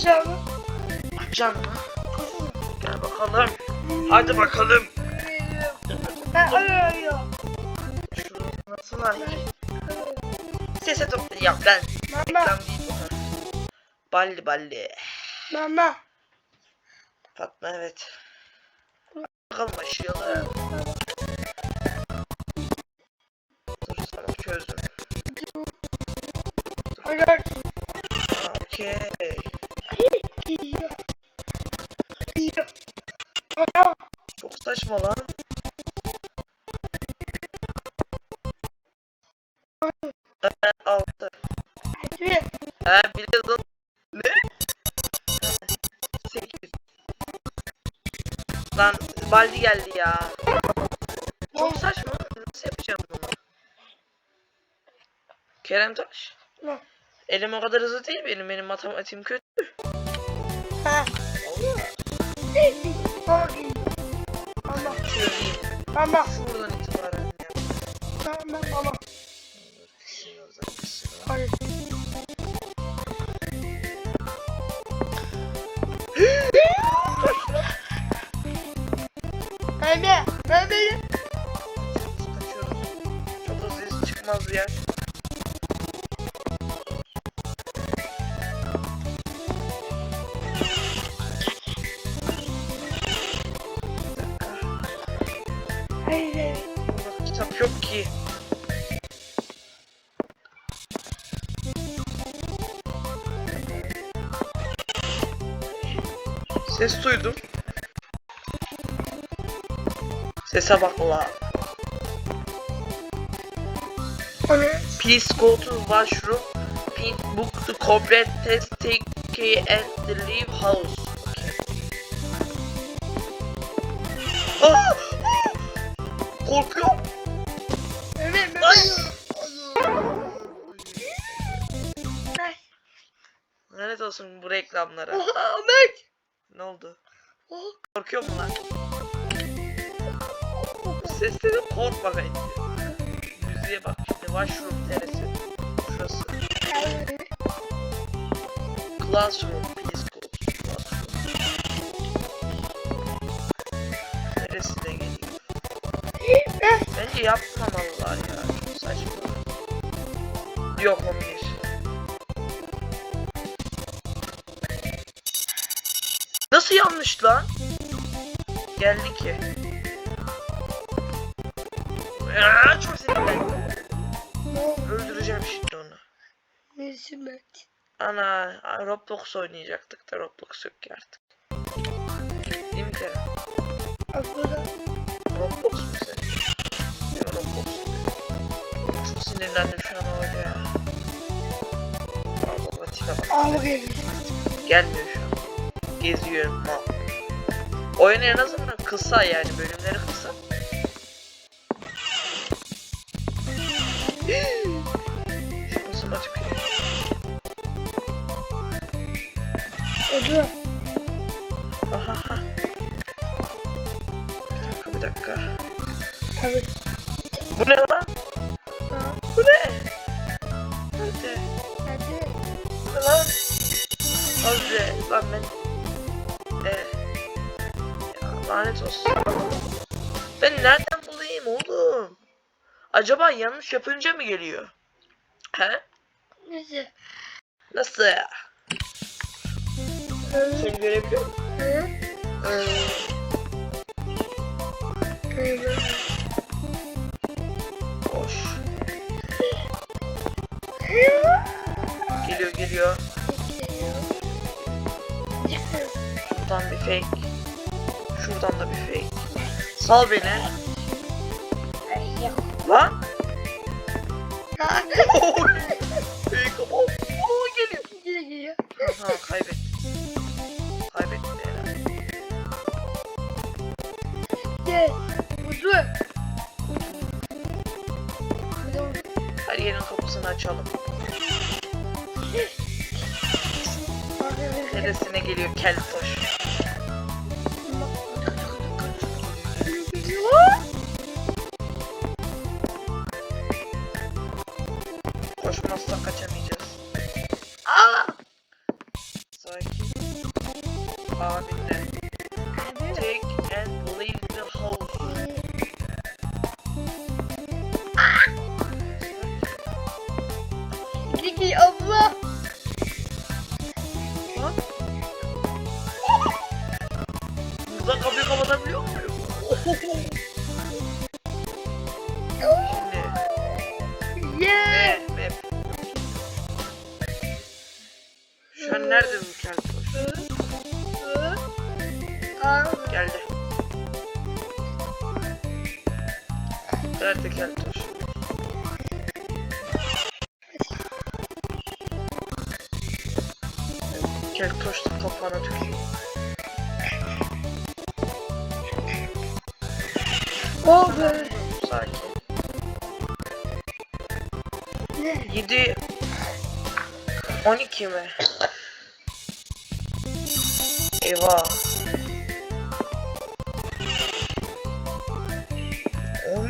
Açacağım. Açacaksın mı? Gel bakalım. Hadi bakalım. Arıyor. Şurası nasıl var? Sese topla. Ya ben. Mama. Balli balli. Mama. Fatma evet. Bakalım başlayalım. Evet, altı. Hadi. Ha biliyordun. Ne? Sekiz. Lan Baldi geldi ya. Çok saçma. Nasıl yapacağım bunu? Kerem Taş. Ne? Elim o kadar hızlı değil benim. Benim matematiğim kötü. Ha. Çözeyim. Mama. Şuradan itibaren ya. Mama. Hızlı iz çıkmaz bir yer. Bir dakika. Hayır. Burada kitap yok ki. Ses duydum. Sese bak la. Please go to washroom. Pink book the complete test take care the leave house. Okay. Aa! Korkuyorum. Evet. Ay! Ay. Lanet olsun bu reklamlara. Oha Ahmet. Ne oldu? Oha. Korkuyor mu lan? Sesleri korkma bence. Müziğe bak washroom teresi. Şurası. Classroom please go to? Bence yapmamalılar ya. Çok saçma. Yok 11. Nasıl yanlış lan? Geldi ki. Aa, çok sinirlendim. Öldüreceğim şimdi onu. Neyse Mert. Ana Roblox oynayacaktık da Roblox yok ki artık. Değil mi Kerem? Aslında Roblox mu sen? Yok Roblox. Çok sinirlendim şu an öyle ya. Allah tipe bak. ağlı geliyor. Gelmiyor şu an. Geziyorum mal. Oyun en azından kısa yani bölümleri kısa. Odu. Aha. Bir dakika bir dakika. Tabii. Bu ne lan? Ha. Bu ne? Hadi. Hadi. Bu ne lan? Hadi. Lan ben... Ee, ya lanet olsun. Ben nereden bulayım oğlum? Acaba yanlış yapınca mı geliyor? He? Neyse. Nasıl ya? Hı. Seni görebiliyor musun? Hı. Geliyor geliyor. Şuradan bir fake. Şuradan da bir fake. Sal beni. Lan. Ha. fake. Oh, geliyor. Geliyor. Ha kaybetti. Yerin kapısını açalım. Neresine geliyor keltoş. Koşmazsak kaçamayacağız. Aa! Sakin. abinle. Nerede keltoş? Keltoş da kafana tükürüyor. Abi. Sakin. Ne? 7 12 mi? Eyvah.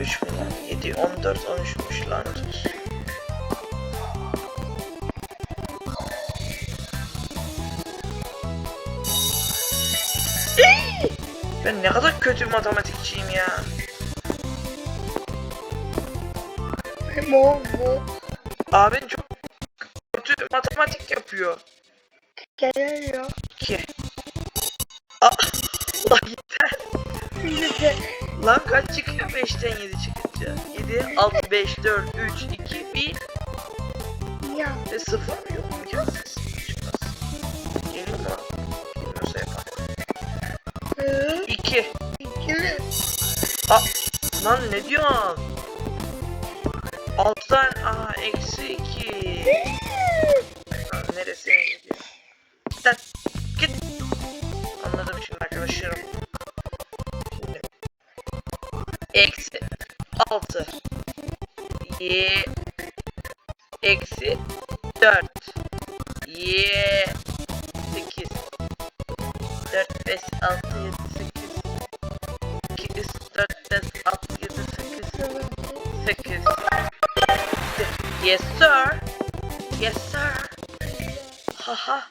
13 mü lan? 7, 14, 13'müş lanet olsun. Ben ne kadar kötü bir matematikçiyim ya. Mo mo. Abin çok kötü matematik yapıyor. Geliyor. Ki. Aa, lan yeter. Lan kaç çıkıyor 5'ten 7 çıkınca? 7, 6, 5, 4, 3, 2, 1 ya. ve 0 yok imkansız. Çıkmaz. Geliyor mu? Gelmiyorsa yapalım. Hı. 2. İkili. Aa, lan ne diyorsun? 6'dan aa eksi 2. Lan neresi gidiyor? Lan. Git. Eksi 6. Y. Eksi 4. Y. 8. 4, 5, 6, 7, 8. 2, 3, 4, 5, 6, 7, 8. 8. Yes sir. Yes sir. Haha.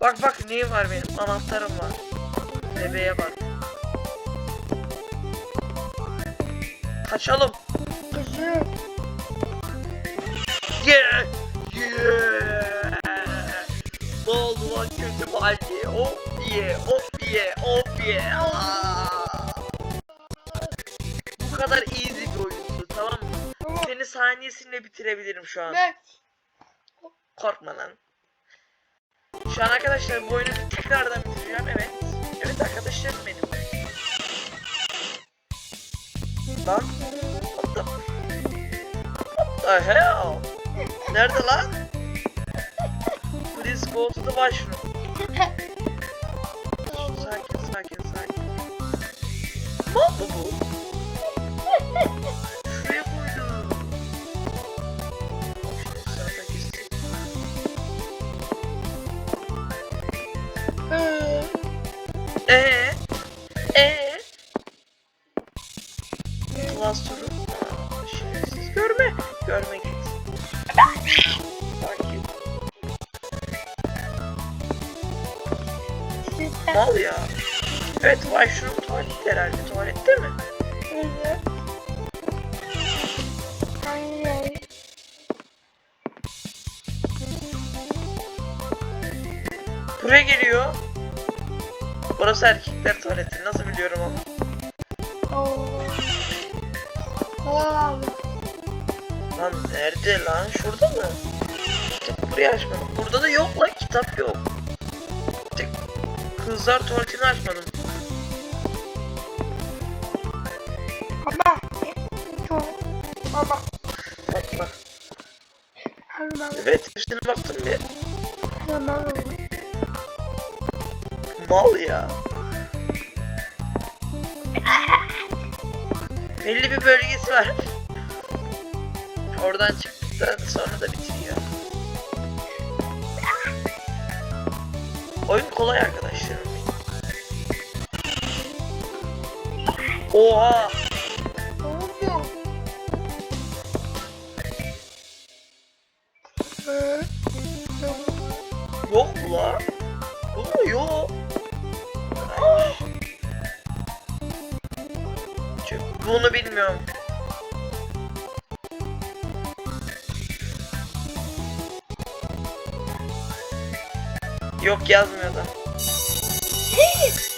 Bak bak neyim var benim? Anahtarım var. Bebeğe bak. Kaçalım. Yeah. Yeah. Ne oldu lan kötü? Oh yeah. Oh yeah. Oh yeah. Aa. Bu kadar easy bir oyundu tamam mı? Tamam. Seni saniyesinde bitirebilirim şu an. Ben. Korkma lan. Şu an arkadaşlar bu oyunu tekrardan the hell? Nerede lan? Please go to the washroom. Sakin sakin sakin. Ne oldu bu? Şuraya koydum. Şimdi sırada. Hı. Mal ya. Evet, washroom tuvalet herhalde. Tuvalette mi? Hı. Aynen. Buraya geliyor. Burası erkekler tuvaleti. Nasıl biliyorum ama. Oo. Wow. Lan nerede lan? Şurada mı? Tek burayı açmadım. Burada da yok lan. Kitap yok. Kızlar tuvaletini açmadım. Çok. Ama. Bakma. Evet, üstüne baktım bir. Hemen. Mal ya. Belli bir bölgesi var. Oradan çıktıktan sonra da bitiriyor. Oyun kolay arkadaşlar. Oha! Yok mu la? Bunu mu yok? Bunu bilmiyorum. Yok yazmıyor da.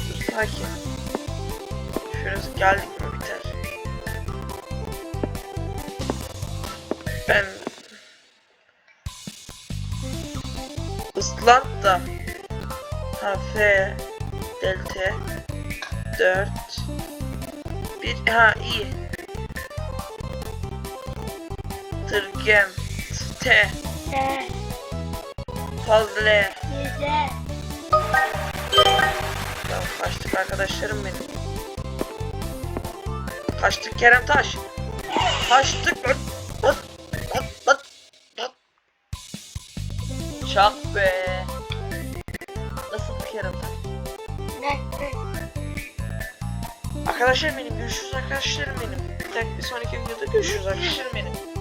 Dur sakin. Şurası geldik mi biter. Ben Islat da Ha F Delta 4 bir ha iyi Tırgem T T. Fazla Kaçtık arkadaşlarım benim. Kaçtık Kerem Taş. Kaçtık. Lan lan lan lan. Çak be. Nasıl Kerem Taş? Ne? Arkadaşlarım benim görüşürüz arkadaşlarım benim. Bir dakika bir sonraki videoda görüşürüz arkadaşlarım benim.